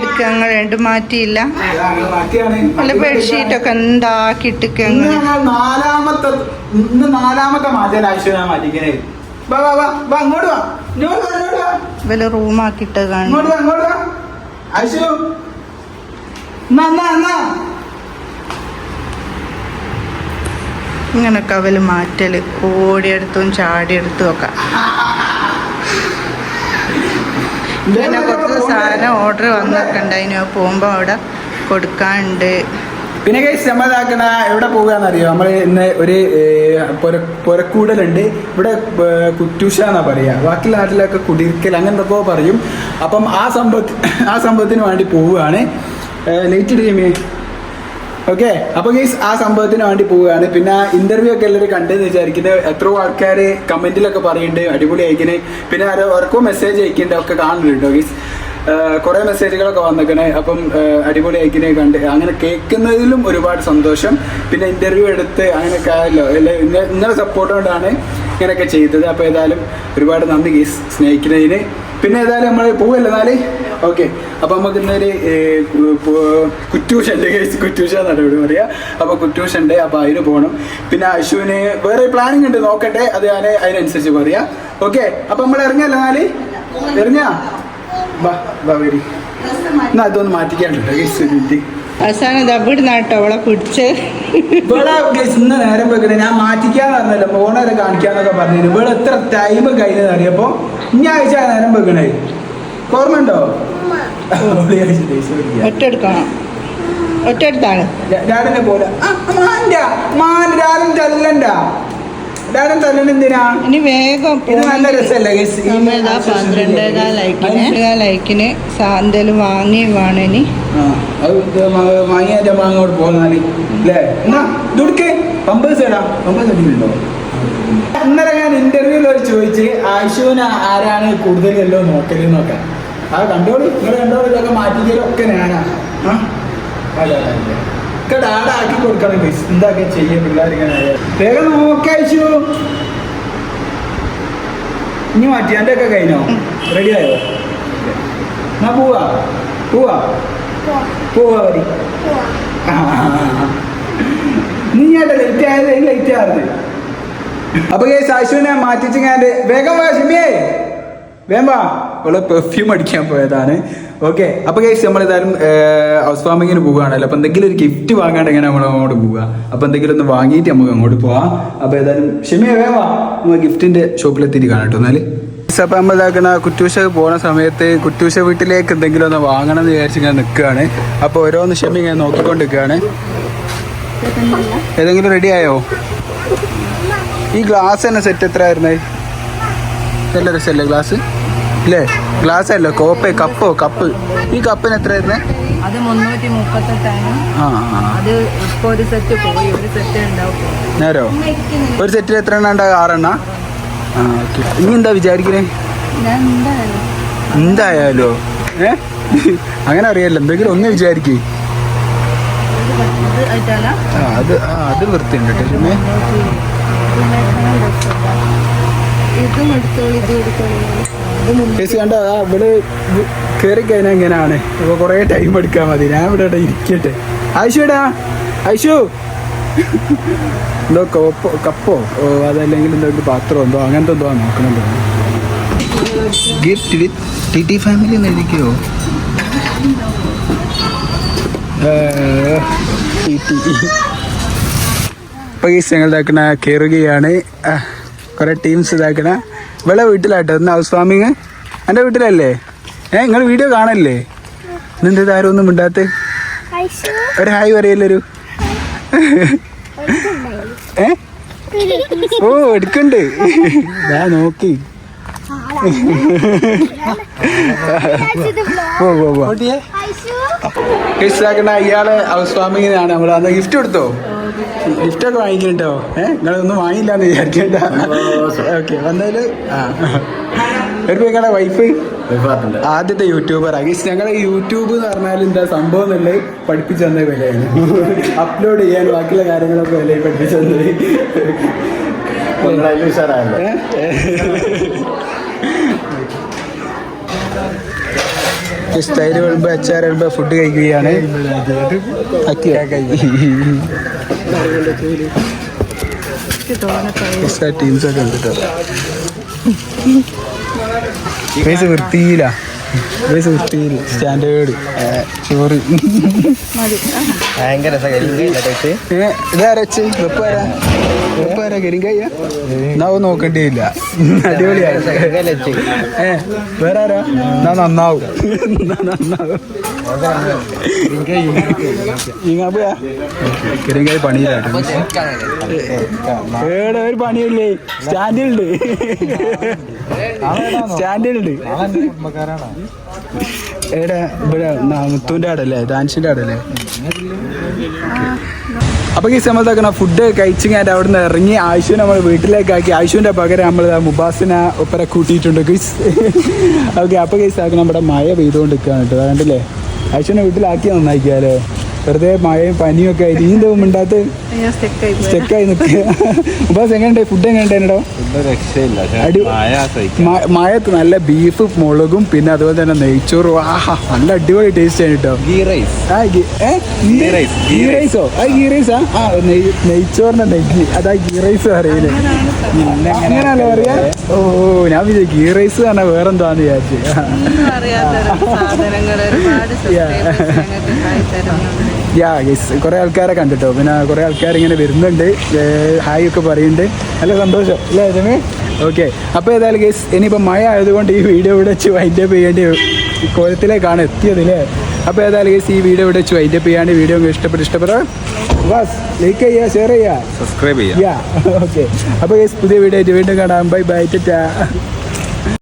എടുക്കുക രണ്ടും മാറ്റിയില്ല. നല്ല ബെഡ്ഷീറ്റ് ഞങ്ങൾ ഞങ്ങൾ നാലാമത്തെ ഇന്ന് നാലാമത്തെ മാറ്റാൻ ആഴ്ച ഞാൻ മാറ്റിക്കണേ വാ വാ വാ വാ അങ്ങോട്ട് വാ. ഇങ്ങോട്ട് വാ ഇങ്ങോട്ട് വാ. കാണും ഇങ്ങനൊക്കെ അവൽ മാറ്റൽ. ഓടിയെടുത്തും ചാടിയെടുത്തും ഒക്കെ. പിന്നെ കുറച്ച് സാധനം ഓർഡർ വന്നിട്ടുണ്ട് അതിന് പോകുമ്പോൾ അവിടെ കൊടുക്കാനുണ്ട്. പിന്നെ കൈസ് നമ്മളിതാക്കണ എവിടെ പോകാന്നറിയോ നമ്മൾ ഇന്ന് ഒരു പുരക്കൂടലുണ്ട് പൊര- പൊരക്കൂടലുണ്ട്. ഇവിടെ കുറ്റൂഷ എന്നാ പറയാ. ബാക്കി നാട്ടിലൊക്കെ കുടിക്കൽ അങ്ങനത്തെ പറയും. അപ്പം ആ സംഭവത്തി ആ സംഭവത്തിന് വേണ്ടി പോവുകയാണ്. ലേറ്റ് ടീമേ ഓക്കെ അപ്പൊ ഗൈസ് ആ സംഭവത്തിന് വേണ്ടി പോവുകയാണ്. പിന്നെ ഇന്റർവ്യൂ ഒക്കെ എല്ലാവരും കണ്ടെന്ന് വിചാരിക്കുന്നത് എത്രയോ ആൾക്കാർ കമന്റിലൊക്കെ പറയുന്നുണ്ട് അടിപൊളി അയക്കണേ പിന്നെ ആരോ ഓർക്കോ മെസ്സേജ് അയക്കുന്നുണ്ട് ഒക്കെ കാണുന്നുണ്ടോ ഗൈസ് കുറെ മെസ്സേജുകളൊക്കെ വന്നേക്കണേ. അപ്പം അടിപൊളി അയക്കണേ കണ്ട് അങ്ങനെ കേൾക്കുന്നതിലും ഒരുപാട് സന്തോഷം. പിന്നെ ഇന്റർവ്യൂ എടുത്ത് അങ്ങനെ ആയല്ലോ. അല്ലെ? നിങ്ങളുടെ സപ്പോർട്ട് കൊണ്ടാണ് ഇങ്ങനെയൊക്കെ ചെയ്തത്. അപ്പോൾ ഏതായാലും ഒരുപാട് നന്ദി ഗീസ് സ്നേഹിക്കുന്നതിന്. പിന്നെ ഏതായാലും നമ്മൾ പോവല്ലോ എന്നാലേ ഓക്കെ. അപ്പൊ നമുക്ക് ഇന്നൊരു കുറ്റൂഷ ഉണ്ട് ഗൈസ്. കുറ്റൂഷ ഇവിടെ പറയാ. അപ്പൊ കുറ്റൂഷ ഉണ്ട് അപ്പൊ അതിന് പോകണം പിന്നെ അശുവിന് വേറെ പ്ലാനിങ് ഉണ്ട്. നോക്കട്ടെ. അത് ഞാൻ അതിനനുസരിച്ച് പറയാം. ഓക്കെ. അപ്പൊ നമ്മൾ ഇറങ്ങിയല്ലോ നാല് ഇറങ്ങിയാ? ബാ ബാ വരി. എന്നാ അതൊന്ന് ഒരു മിനിറ്റ്. അവസാനം ഇത് അവിടെ നാട്ടോ അവളെ പിടിച്ച്. ഇവിടെ ഗൈസ് ഇന്ന് നേരം വെക്കണേ. ഞാൻ മാറ്റിക്കാന്ന് പറഞ്ഞല്ലോ. ഫോണൊക്കെ കാണിക്കാന്നൊക്കെ പറഞ്ഞു ഇവിടെ എത്ര ടൈം കഴിഞ്ഞതെന്ന് അറിയപ്പോ ഇനി ആഴ്ച നേരം വെക്കണേ. ഓർമ്മയുണ്ടോ. ഒറ്റെടുക്കണം ഒറ്റെടുത്താണ് പോലെ. മാന്റെ മാൻ ഡാഡൻ തല്ലണ്ട. ഡാഡൻ എന്തിനാ ഇനി വേഗം ഇത് നല്ല രസമല്ലേ സാന്തലും വാങ്ങി വേണനി. അത് മാങ്ങിയാന്റെ മാങ്ങോട്ട് പോന്നാൽ. അല്ലേ എന്നാ ഇതൊടുക്ക് പമ്പേഴ്സ് ഇടാം പമ്പേഴ്സ് ഇന്നലെ ഞാൻ ഇന്റർവ്യൂവിൽ ഒരു ചോദിച്ച് ആശുവിന് ആരാണ് കൂടുതൽ എല്ലോ നോക്കൽ നോക്കാം ആ കണ്ടോളൂ. നിങ്ങൾ കണ്ടോളൂ. ഇതൊക്കെ മാറ്റിയതിലൊക്കെ ഞാനാ. ആ? അതെ അല്ല. ഒക്കെ ഡാഡാക്കി കൊടുക്കണം ഗൈസ് എന്താക്കി ചെയ്യും പിള്ളേരിങ്ങനെ വേഗം നോക്കാം ആയിഷു ഇനി മാറ്റി എന്റെ ഒക്കെ കഴിഞ്ഞോ? റെഡി ആയോ? എന്നാ പോവാ? പോവാ? പോവാ വരി നീ ഏട്ടാ ലൈറ്റ് ആയത് ലൈറ്റ് ആയത് അപ്പൊ ഈ മാറ്റിച്ച് മാറ്റിച്ചിങ്ങാണ്ട് വേഗം വാ ഷിമിയേ വേഗം വാ. അവൾ പെർഫ്യൂം അടിക്കാൻ പോയതാണ്. ഓക്കെ അപ്പൊ കേസ് നമ്മൾ ഏതായാലും ഹൗസ് ഫാമിങ്ങിന് പോവുകയാണല്ലോ. അപ്പൊ എന്തെങ്കിലും ഒരു ഗിഫ്റ്റ് വാങ്ങാണ്ട് എങ്ങനെ നമ്മൾ അങ്ങോട്ട് പോവുക? അപ്പൊ എന്തെങ്കിലും ഒന്ന് വാങ്ങിയിട്ട് നമുക്ക് അങ്ങോട്ട് പോവാം. അപ്പൊ ഏതായാലും ക്ഷമയോ വേവാ നമ്മൾ ഗിഫ്റ്റിന്റെ ഷോപ്പിലെത്തിയിട്ട് കാണാം കേട്ടോ എന്നാൽ. അപ്പൊ നമ്മൾ ഇതാക്കുന്ന കുറ്റൂശ പോണ സമയത്ത് കുറ്റൂശ വീട്ടിലേക്ക് എന്തെങ്കിലും ഒന്ന് വാങ്ങണം എന്ന് വിചാരിച്ച് ഇങ്ങനെ നിൽക്കുകയാണ്. അപ്പൊ ഓരോന്ന് ഷെമി ഇങ്ങനെ നോക്കിക്കൊണ്ട് നിൽക്കുകയാണ് ഏതെങ്കിലും റെഡി ആയോ? ഈ ഗ്ലാസ് തന്നെ സെറ്റ് എത്ര ആയിരുന്നേ നല്ല രസമല്ലേ ഗ്ലാസ് ഇല്ലേ ഗ്ലാസ് അല്ലേ കോപ്പേ കപ്പോ കപ്പ്? ഈ കപ്പിന് എത്ര ആയിരുന്നേ അത് മുന്നൂറ്റി മുപ്പത്തെട്ടാണ്. അത് ഇപ്പൊ ഒരു സെറ്റ് പോയി. ഒരു സെറ്റ് ഉണ്ടാവും. നേരോ? ഒരു സെറ്റിൽ എത്ര എണ്ണ ഉണ്ടാകും ആറെണ്ണ? ആ ഓക്കെ. ഇനി എന്താ വിചാരിക്കണേ? എന്തായാലും? ഏ? അങ്ങനെ അറിയാലോ. എന്തെങ്കിലും ഒന്ന് വിചാരിക്കേ. അത് അത് വൃത്തിയുണ്ട് കേട്ടോ ഷിമേ. ഇതും എടുത്തോളൂ ഇതും എടുത്തോളൂ. കേസ് കണ്ടോ ഇവിടെ കയറി കഴിഞ്ഞാൽ ഇങ്ങനെയാണ് അപ്പൊ കുറേ ടൈം എടുക്കാൻ മതി. ഞാൻ ഇവിടെ ഇവിടെ ഇരിക്കട്ടെ. ആയിഷുടാ ആയിഷു എന്തോ കപ്പോ കപ്പോ? ഓ അതല്ലെങ്കിൽ എന്തോ ഒരു പാത്രമോ എന്തോ അങ്ങനത്തെ എന്തോ നോക്കണല്ലോ gift with T T family എന്ന് എഴുതിക്കോ? ഇപ്പോൾ ഈ ഞങ്ങൾ കയറുകയാണ് കുറേ ടീംസ് ഇതാക്കണ. ഇവിടെ വീട്ടിലാട്ടോ ഒന്ന് ഹൗസ് വാമിങ് എന്റെ വീട്ടിലല്ലേ? ഏ നിങ്ങൾ വീഡിയോ കാണല്ലേ? നിന്റെ ഇതാരും ഒന്നും മിണ്ടാത്ത? ഒരു ഹായ് പറയല്ലൊരു ഏ? ഓ എടുക്കണ്ട്. ഞാൻ നോക്കി. ഇയാളെ ഹൗസ് ഫാമിങ്ങിനാണ് നമ്മൾ അന്ന് ഗിഫ്റ്റ് കൊടുത്തോ? ഗിഫ്റ്റ് ഒക്കെ വാങ്ങിക്കട്ടോ ഏഹ് നിങ്ങളൊന്നും വാങ്ങിയില്ല എന്ന് വിചാരിക്കണ്ട. ഓക്കെ വന്നതിൽ ആ. ഒരു നിങ്ങളെ വൈഫ് ആദ്യത്തെ യൂട്യൂബർ അഗീസ് ഞങ്ങളെ യൂട്യൂബ് എന്ന് പറഞ്ഞാൽ എന്താ സംഭവം എന്നുള്ളത് പഠിപ്പിച്ചു തന്ന വിലയാണ്. അപ്ലോഡ് ചെയ്യാൻ ബാക്കിയുള്ള കാര്യങ്ങളൊക്കെ വില പഠിപ്പിച്ചു തന്നത്? ഏ? തൈര് വിളുമ്പോ അച്ചാർ വിളുമ്പോ ഫുഡ് കഴിക്കുകയാണ്. ആക്കിയോ? എനിക്ക് വൃത്തിയില്ല സ്റ്റാൻഡേർഡ് ചോറ്. ഭയങ്കര ഇതാരച്ച് വെപ്പ് നോക്കേണ്ടിയില്ല. അടിപൊളിയാണ് ഏ വേറെ ആരാ എന്നാ നന്നാവും. നന്നാവും കരിങ്കായ് ഒരു ഏടെ ഇവിടെ മുത്തുവിന്റെ ആടല്ലേ? ഡാൻസിന്റെ ആടല്ലേ? അപ്പൊ ഈ സമയത്താക്കണ ഫുഡ് കഴിച്ചിങ്ങാണ്ട് അവിടെ നിന്ന് ഇറങ്ങി ആയുഷു നമ്മൾ വീട്ടിലേക്കാക്കി. ആയുഷുവിന്റെ പകരം നമ്മൾ മുബാസിനെ ഒപ്പര കൂട്ടിയിട്ടുണ്ട് ഗൈസ് ഓക്കെ അപ്പൊ ഗീസ് ആക്കി നമ്മുടെ മഴ പെയ്തുകൊണ്ട് നിൽക്കുകയാണ് കേട്ടോ അതുകൊണ്ടല്ലേ ആയുഷുവിനെ വീട്ടിലാക്കി നന്നാക്കിയാലേ വെറുതെ മഴയും പനിയും ഒക്കെ ആയിട്ട് ഇതിന്റെ തോന്നും ഉണ്ടാത്ത് ഞാൻ സ്റ്റെക്കായി നിൽക്കുക. ഉപാസ് എങ്ങനെയുണ്ട്? ഫുഡ് എങ്ങനെയുണ്ടോ മഴത്ത് നല്ല ബീഫ് മുളകും പിന്നെ അതുപോലെ തന്നെ നെയ്ച്ചോറും. ആഹാ നല്ല അടിപൊളി ടേസ്റ്റ് ആണ് കേട്ടോ. Ghee rice. ആ ഗീ? റൈസ്, ആ നെയ്ച്ചോറിന്റെ നെയ്യ് അതാ ഗീ റൈസ് അറിയില്ലേ അങ്ങനെയാണല്ലോ അറിയാ ഓ ഞാൻ വിചാരിച്ചു ഗീ റൈസ് പറഞ്ഞാൽ വേറെന്താന്ന് വിചാരിച്ചു. ഒന്നും അറിയാത്ത സാധനങ്ങൾ ഒരുപാട് യാ യെസ് കുറേ ആൾക്കാരെ കണ്ടിട്ടോ. പിന്നെ കുറേ ആൾക്കാർ ഇങ്ങനെ വരുന്നുണ്ട്. ഹായ് ഒക്കെ പറയുന്നുണ്ട്. നല്ല സന്തോഷം അല്ലേ രമേ? ഓക്കെ അപ്പോൾ ഏതായാലും ഗൈസ് ഇനിയിപ്പോൾ മഴ ആയതുകൊണ്ട് ഈ വീഡിയോ ഇവിടെ വെച്ച് വൈൻഡ് അപ്പ് ചെയ്യേണ്ടി കോലത്തിലേക്കാണ് എത്തിയത് അല്ലേ? അപ്പോൾ ഏതായാലും ഗൈസ് ഈ വീഡിയോ ഇവിടെ വെച്ച് വൈൻഡ് അപ്പ് ചെയ്യാണ്ട് വീഡിയോ ഇഷ്ടപ്പെട്ട് ഇഷ്ടപ്പെടാം? ബസ് ലൈക്ക് ചെയ്യുക ഷെയർ ചെയ്യുക. സബ്സ്ക്രൈബ് ചെയ്യുക. ഓക്കെ അപ്പോൾ ഗൈസ് പുതിയ വീഡിയോ ആയിട്ട് വീണ്ടും കാണാം. ബൈ ബൈ ടാ